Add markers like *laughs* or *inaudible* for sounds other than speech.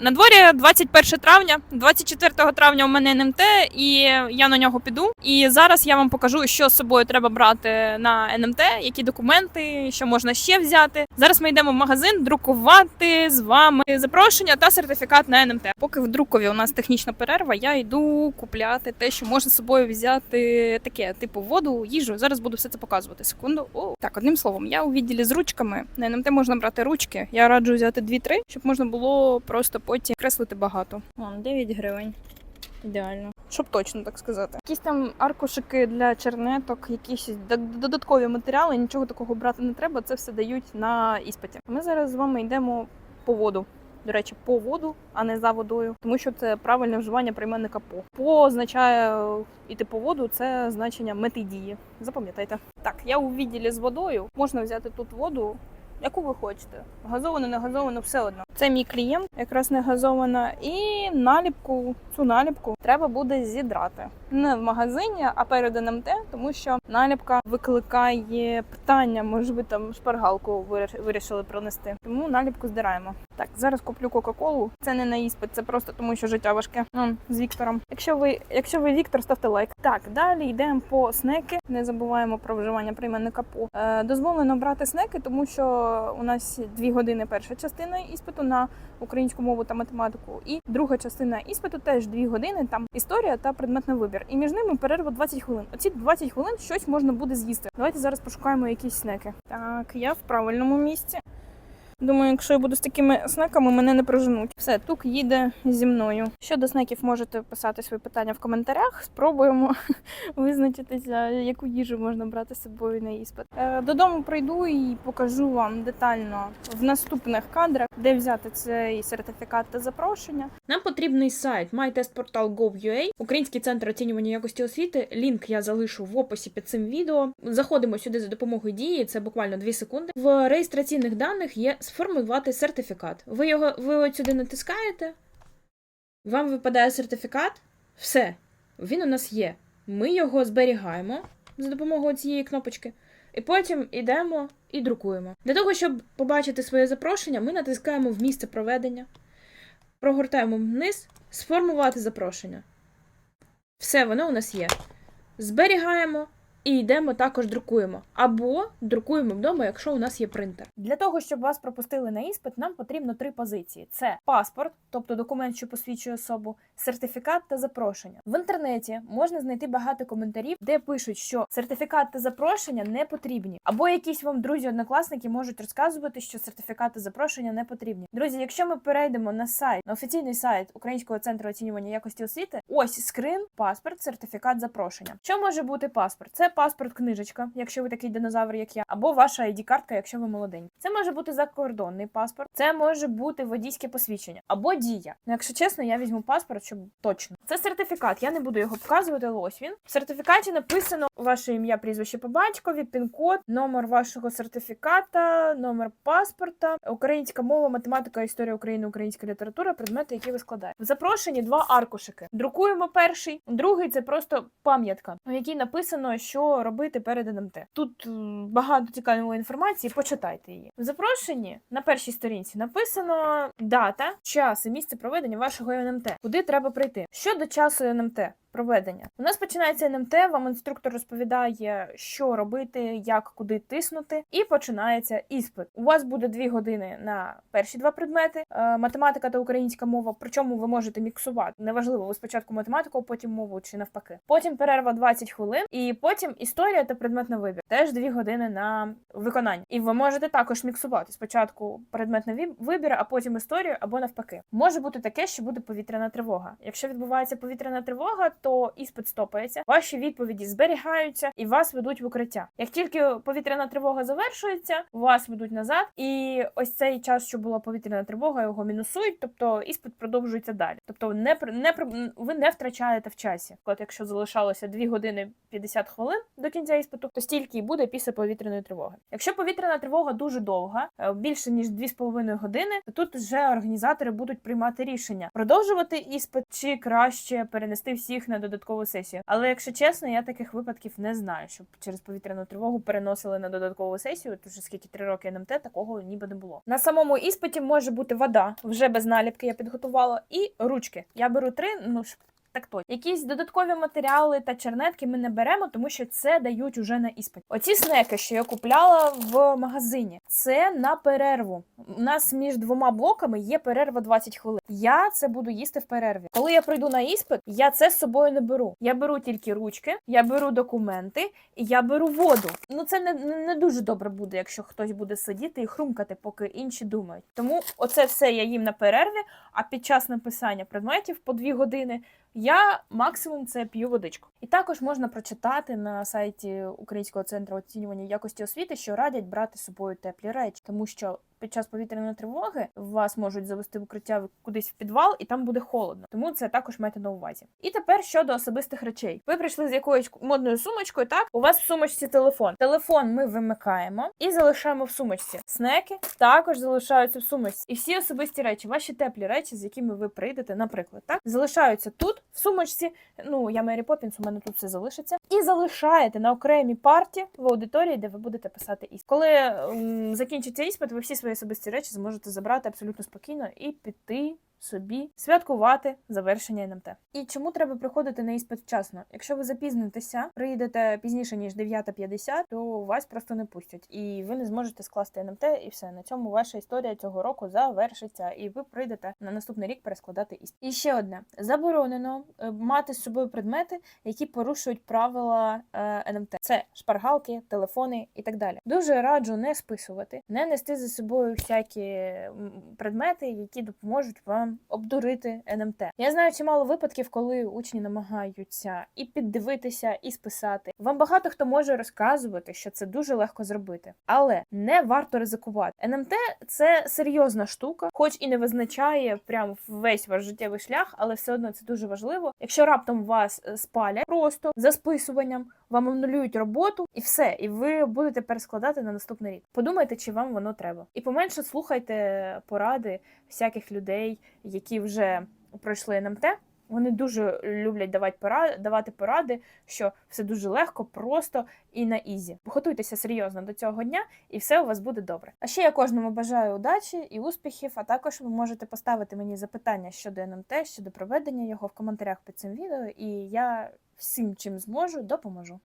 На дворі 21 травня, 24 травня у мене НМТ, і я на нього піду. І зараз я вам покажу, що з собою треба брати на НМТ, які документи, що можна ще взяти. Зараз ми йдемо в магазин друкувати з вами запрошення та сертифікат на НМТ. Поки в друкові у нас технічна перерва, я йду купляти те, що можна з собою взяти таке, типу воду, їжу. Зараз буду все це показувати. Секунду. О, так, одним словом, я у відділі з ручками. На НМТ можна брати ручки. Я раджу взяти 2-3, щоб можна було просто потім креслити багато. Вон, 9 гривень. Ідеально. Щоб точно так сказати. Якісь там аркушики для чернеток, якісь додаткові матеріали, нічого такого брати не треба. Це все дають на іспиті. Ми зараз з вами йдемо по воду. До речі, по воду, а не за водою, тому що це правильне вживання прийменника по. По означає е, іти по воду, це значення мети дії. Запам'ятайте. Так, я у відділі з водою. Можна взяти тут воду, яку ви хочете. Газовану, не газовану, все одно. Це мій клієнт, якраз не газована. І наліпку, цю наліпку треба буде зідрати. Не в магазині, а перед НМТ, тому що наліпка викликає питання, може ви там шпаргалку виріш- вирішили пронести. Тому наліпку здираємо. Так, зараз куплю Кока-Колу. Це не на іспит, це просто тому, що життя важке. М, з Віктором. Якщо ви, якщо ви Віктор, ставте лайк. Так, далі йдемо по снеки. Не забуваємо про вживання прийменника по. Е, дозволено брати снеки, тому що у нас дві години перша частина іспиту на українську мову та математику, і друга частина іспиту теж дві години. Там історія та предметний вибір. І між ними перерва 20 хвилин. Оці 20 хвилин щось можна буде з'їсти. Давайте зараз пошукаємо якісь снеки. Так, я в правильному місці. Думаю, якщо я буду з такими снеками, мене не проженуть. Все, тук їде зі мною. Щодо снеків, можете писати свої питання в коментарях. Спробуємо *laughs* визначитися, яку їжу можна брати з собою на іспит. Е, Додому прийду і покажу вам детально в наступних кадрах, де взяти цей сертифікат та запрошення. Нам потрібний сайт mytestportal.gov.ua, Український центр оцінювання якості освіти. Лінк я залишу в описі під цим відео. Заходимо сюди за допомогою дії. Це буквально 2 секунди. В реєстраційних даних є сформувати сертифікат. Ви його ви от сюди натискаєте. Вам випадає сертифікат. Все, він у нас є. Ми його зберігаємо за допомогою цієї кнопочки. І потім йдемо і друкуємо. Для того, щоб побачити своє запрошення, ми натискаємо в місце проведення, прогортаємо вниз, сформувати запрошення. Все, воно у нас є. Зберігаємо і йдемо також друкуємо. Або друкуємо вдома, якщо у нас є принтер. Для того, щоб вас пропустили на іспит, нам потрібно три позиції: це паспорт, тобто документ, що посвідчує особу, сертифікат та запрошення. В інтернеті можна знайти багато коментарів, де пишуть, що сертифікат та запрошення не потрібні, або якісь вам друзі-однокласники можуть розказувати, що сертифікат та запрошення не потрібні. Друзі, якщо ми перейдемо на сайт, на офіційний сайт Українського центру оцінювання якості освіти, ось скрин, паспорт, сертифікат, запрошення. Що може бути паспорт? Це паспорт, книжечка, якщо ви такий динозавр, як я, або ваша ID-картка, якщо ви молодень. Це може бути закордонний паспорт, це може бути водійське посвідчення або дія. Ну, якщо чесно, я візьму паспорт, щоб точно. Це сертифікат. Я не буду його показувати. Ось він. В сертифікаті написано ваше ім'я, прізвище по батькові, пін-код, номер вашого сертифіката, номер паспорта, українська мова, математика, історія України, українська література, предмети, які ви складаєте. В запрошенні два аркушики. Друкуємо перший, другий це просто пам'ятка, у якій написано, що робити перед НМТ. Тут багато цікавої інформації, почитайте її. В запрошенні на першій сторінці написано дата, час і місце проведення вашого НМТ, куди треба прийти. Щодо часу НМТ. Проведення у нас починається НМТ. Вам інструктор розповідає, що робити, як куди тиснути, і починається іспит. У вас буде дві години на перші два предмети: е, математика та українська мова. Причому ви можете міксувати. Неважливо, ви спочатку математику, потім мову чи навпаки. Потім перерва 20 хвилин, і потім історія та предмет на вибір. Теж дві години на виконання. І ви можете також міксувати спочатку предмет на вибір, а потім історію або навпаки. Може бути таке, що буде повітряна тривога. Якщо відбувається повітряна тривога, то іспит стопається, ваші відповіді зберігаються і вас ведуть в укриття. Як тільки повітряна тривога завершується, вас ведуть назад, і ось цей час, що була повітряна тривога, його мінусують, тобто іспит продовжується далі. Тобто, не не ви не втрачаєте в часі. От якщо залишалося 2 години 50 хвилин до кінця іспиту, то стільки і буде після повітряної тривоги. Якщо повітряна тривога дуже довга, е, більше ніж 2,5 години, то тут вже організатори будуть приймати рішення продовжувати іспит чи краще перенести всіх на на додаткову сесію. Але якщо чесно, я таких випадків не знаю, щоб через повітряну тривогу переносили на додаткову сесію, Тож скільки три роки НМТ такого ніби не було. На самому іспиті може бути вода, вже без наліпки я підготувала, і ручки. Я беру три, ну. Так точно. Якісь додаткові матеріали та чернетки ми не беремо, тому що це дають уже на іспит. Оці снеки, що я купляла в магазині, це на перерву. У нас між двома блоками є перерва 20 хвилин. Я це буду їсти в перерві. Коли я прийду на іспит, я це з собою не беру. Я беру тільки ручки, я беру документи і я беру воду. Ну це не, не, дуже добре буде, якщо хтось буде сидіти і хрумкати, поки інші думають. Тому оце все я їм на перерві. А під час написання предметів по дві години я максимум це п'ю водичку. І також можна прочитати на сайті Українського центру оцінювання якості освіти, що радять брати з собою теплі речі, тому що під час повітряної тривоги вас можуть завести в укриття кудись в підвал, і там буде холодно. Тому це також майте на увазі. І тепер щодо особистих речей. Ви прийшли з якоюсь модною сумочкою. Так, у вас в сумочці телефон. Телефон ми вимикаємо і залишаємо в сумочці. Снеки також залишаються в сумочці. І всі особисті речі, ваші теплі речі, з якими ви прийдете, наприклад, так залишаються тут в сумочці. Ну я Мері Поппінс, у мене тут все залишиться. І залишаєте на окремій парті в аудиторії, де ви будете писати іспит. Коли м, закінчиться іспит, ви всі свої особисті речі зможете забрати абсолютно спокійно і піти. Собі святкувати завершення НМТ. І чому треба приходити на іспит вчасно? Якщо ви запізнитеся, приїдете пізніше ніж 9.50, то вас просто не пустять, і ви не зможете скласти НМТ, і все на цьому ваша історія цього року завершиться, і ви прийдете на наступний рік перескладати іспит. І ще одне заборонено е, мати з собою предмети, які порушують правила е, НМТ. Це шпаргалки, телефони і так далі. Дуже раджу не списувати, не нести за собою всякі предмети, які допоможуть вам обдурити НМТ. Я знаю чимало випадків, коли учні намагаються і піддивитися, і списати. Вам багато хто може розказувати, що це дуже легко зробити, але не варто ризикувати. НМТ це серйозна штука, хоч і не визначає прям весь ваш життєвий шлях, але все одно це дуже важливо. Якщо раптом вас е, спалять просто за списуванням, вам анулюють роботу і все, і ви будете перескладати на наступний рік. Подумайте, чи вам воно треба. І поменше слухайте поради всяких людей, які вже пройшли НМТ. Вони дуже люблять давати поради, давати поради, що все дуже легко, просто і на ізі. Готуйтеся серйозно до цього дня, і все у вас буде добре. А ще я кожному бажаю удачі і успіхів. А також ви можете поставити мені запитання щодо НМТ, щодо проведення його в коментарях під цим відео, і я всім чим зможу допоможу.